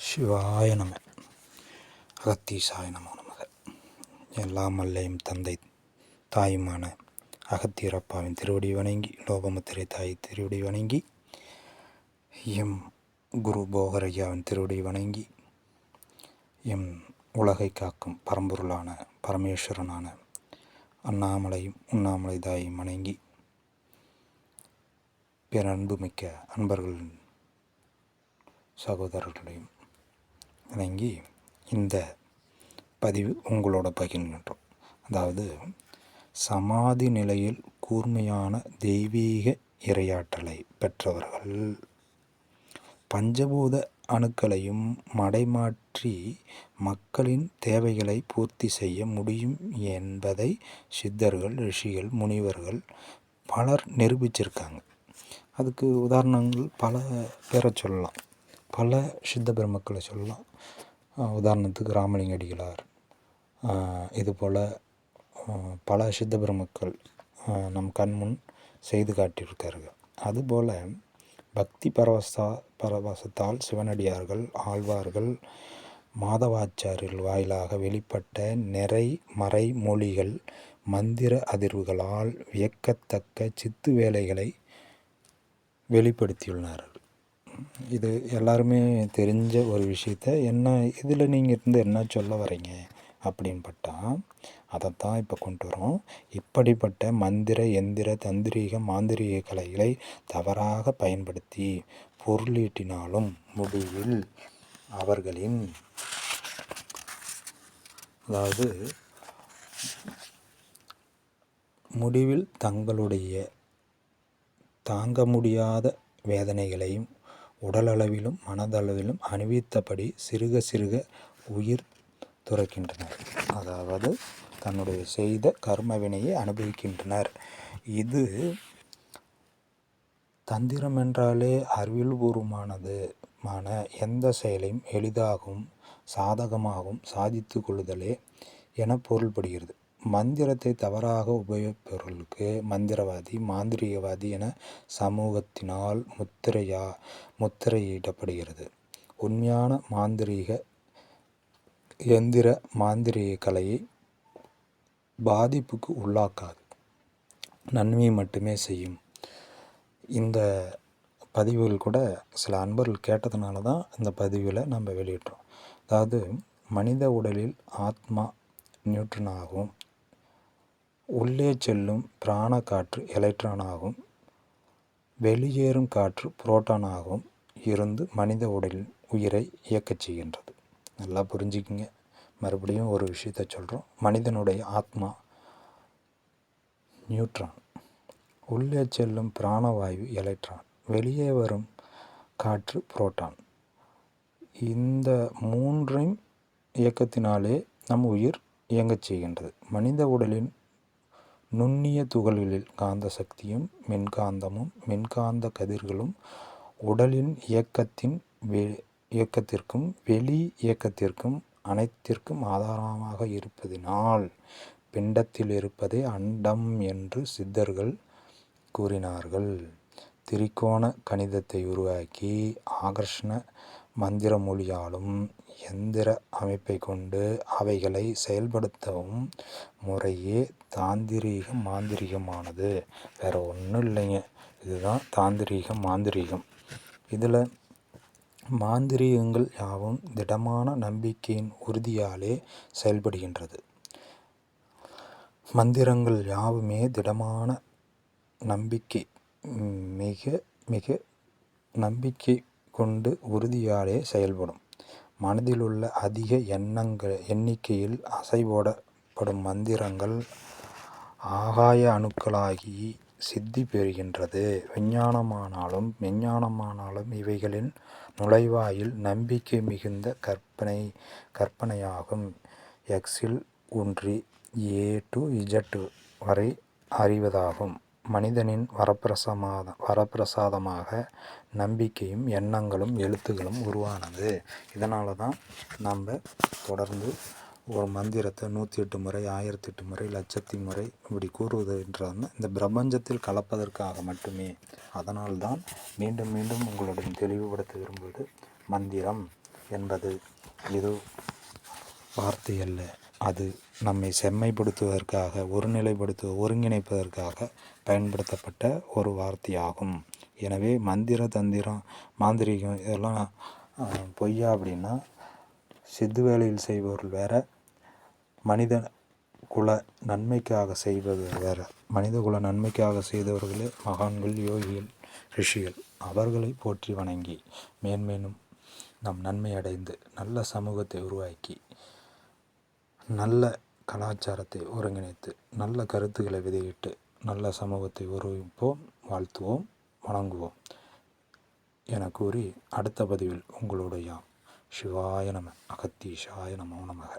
சிவாய நம. அகத்தீசாய நமோ நமக. எல்லாம் மல்லையும் தந்தை தாயுமான அகத்தீரப்பாவின் திருவடி வணங்கி லோகமுத்திரை தாய் திருவடி வணங்கி எம் குரு போகரையாவின் திருவடி வணங்கி எம் உலகை காக்கும் பரம்பொருளான பரமேஸ்வரனான அண்ணாமலையும் உண்ணாமலை தாயும் வணங்கி பேரன்புமிக்க அன்பர்களின் சகோதரர்களையும் வணங்கி இந்த பதிவு உங்களோட பகிர்கின்றோம் அதாவது சமாதி நிலையில் கூர்மையான தெய்வீக இரையாற்றலை பெற்றவர்கள் பஞ்சபூத அணுக்களையும் மடைமாற்றி மக்களின் தேவைகளை பூர்த்தி செய்ய முடியும் என்பதை சித்தர்கள் ரிஷிகள் முனிவர்கள் பலர் நிரூபிச்சிருக்காங்க. அதுக்கு உதாரணங்கள் பல பேரை சொல்லலாம். பல சித்த பெருமக்களை சொல்லலாம். உதாரணத்துக்கு ராமலிங்க அடிகளார். இது போல் பல சித்த பெருமக்கள் நம் கண்முன் செய்து காட்டியிருக்கார்கள் அதுபோல் பக்தி பரவசா பரவசத்தால் சிவனடியார்கள் ஆழ்வார்கள் மாதவாச்சாரியர்கள் வாயிலாக வெளிப்பட்ட நிறை மறை மொழிகள் மந்திர அதிர்வுகளால் வியக்கத்தக்க சித்து வேலைகளை வெளிப்படுத்தியுள்ளார்கள். இது எல்லாருமே தெரிஞ்ச ஒரு விஷயத்த என்ன இதில் நீங்கள் இருந்து என்ன சொல்ல வரீங்க அப்படின்னு பட்டால் அதைத்தான் இப்போ கொண்டு வரோம் இப்படிப்பட்ட மந்திர எந்திர தந்திரீக மாந்திரீக கலைகளை தவறாக பயன்படுத்தி பொருளீட்டினாலும் முடிவில் அவர்களின் அதாவது முடிவில் தங்களுடைய தாங்க முடியாத வேதனைகளையும் உடலளவிலும் மனதளவிலும் அணிவித்தபடி சிறுக சிறுக உயிர் துறக்கின்றனர். அதாவது தன்னுடைய செய்த கர்மவினையை அனுபவிக்கின்றனர். இது தந்திரம் என்றாலே அறிவியல்பூர்வமானது மான எந்த செயலையும் எளிதாகவும் சாதகமாகவும் சாதித்து கொள்ளுதலே என பொருள்படுகிறது. மந்திரத்தை தவறாக உபயோகிப்பவர்களுக்கு மந்திரவாதி மாந்திரிகவாதி என சமூகத்தினால் முத்திரையா முத்திரையிடப்படுகிறது. உண்மையான மாந்திரீக எந்திர மாந்திரீக கலையை பாதிப்புக்கு உள்ளாக்காது. நன்மை மட்டுமே செய்யும். இந்த பதிவுகள் கூட சில அன்பர்கள் கேட்டதுனால தான் இந்த பதிவில் நம்ம வெளியிட்டோம் அதாவது மனித உடலில் ஆத்மா நியூட்ரனாகவும் உள்ளே செல்லும் பிராண காற்று எலக்ட்ரானாகவும் வெளியேறும் காற்று புரோட்டானாகவும் இருந்து மனித உடலின் உயிரை இயக்கச் செய்கின்றது. நல்லா புரிஞ்சுக்கிங்க. மறுபடியும் ஒரு விஷயத்த சொல்கிறோம் மனிதனுடைய ஆத்மா நியூட்ரான். உள்ளே செல்லும் பிராணவாயு எலக்ட்ரான். வெளியே வரும் காற்று புரோட்டான். இந்த மூன்றையும் இயக்கத்தினாலே நம் உயிர் இயங்கச் செய்கின்றது. மனித உடலின் நுண்ணிய துகள்களில் காந்த சக்தியும் மின்காந்தமும் மின்காந்த கதிர்களும் உடலின் இயக்கத்தின் வெ இயக்கத்திற்கும் வெளி இயக்கத்திற்கும் அனைத்திற்கும் ஆதாரமாக இருப்பதினால் பிண்டத்தில் இருப்பதே அண்டம் என்று சித்தர்கள் கூறினார்கள். திரிகோண கணிதத்தை உருவாக்கி ஆகர்ஷண மந்திர மொழியாலும் எந்திர அமைப்பை கொண்டு அவைகளை செயல்படுத்தவும் முறையே தாந்திரீக மாந்திரீகமானது. வேறு ஒன்றும் இல்லைங்க. இதுதான் தாந்திரீகம் மாந்திரீகம். இதில் மாந்திரீகங்கள் யாவும் திடமான நம்பிக்கையின் உறுதியாலே செயல்படுகின்றது. மந்திரங்கள் யாவுமே திடமான நம்பிக்கை மிக மிக நம்பிக்கை கொண்டு உறுதியாலே செயல்படும். மனதிலுள்ள அதிக எண்ணங்கள் எண்ணிக்கையில் அசைபோடப்படும் மந்திரங்கள் ஆகாய அணுக்களாகி சித்தி பெறுகின்றது. விஞ்ஞானமானாலும் விஞ்ஞானமானாலும் இவைகளின் நுழைவாயில் நம்பிக்கை மிகுந்த கற்பனை கற்பனையாகும். எக்ஸில் ஊன்றி ஏ டு இஜட்டு வரை அறிவதாகும். மனிதனின் வரப்பிரசமாத வரப்பிரசாதமாக நம்பிக்கையும் எண்ணங்களும் எழுத்துகளும் உருவானது. இதனால தான் நம்ம தொடர்ந்து ஒரு மந்திரத்தை நூற்றி எட்டு முறை ஆயிரத்தி எட்டு முறை லட்சத்தி முறை இப்படி கூறுவதுன்றாங்க இந்த பிரபஞ்சத்தில் கலப்பதற்காக மட்டுமே. அதனால்தான் மீண்டும் மீண்டும் உங்களுடன் தெளிவுபடுத்த விரும்புவது மந்திரம் என்பது. இது வார்த்தை அல்ல. அது நம்மை செம்மைப்படுத்துவதற்காக ஒருநிலைப்படுத்த ஒருங்கிணைப்பதற்காக பயன்படுத்தப்பட்ட ஒரு வார்த்தையாகும். எனவே மந்திர தந்திரம் மாந்திரீகம் இதெல்லாம் பொய்யா அப்படின்னா சித்து வேலையில் செய்பவர்கள் வேற மனித குல நன்மைக்காக செய்வது வேற மனித குல நன்மைக்காக செய்தவர்களே மகான்கள் யோகிகள் ரிஷிகள் அவர்களை போற்றி வணங்கி மேன்மேலும் நம் நன்மை அடைந்து நல்ல சமூகத்தை உருவாக்கி நல்ல கலாச்சாரத்தை ஒருங்கிணைத்து நல்ல கருத்துக்களை விதையிட்டு நல்ல சமூகத்தை உருவிப்போம் வாழ்த்துவோம் வணங்குவோம் என கூறி அடுத்த பதிவில் உங்களுடைய சிவாய நம அகத்தீஷாய நமோ நமக.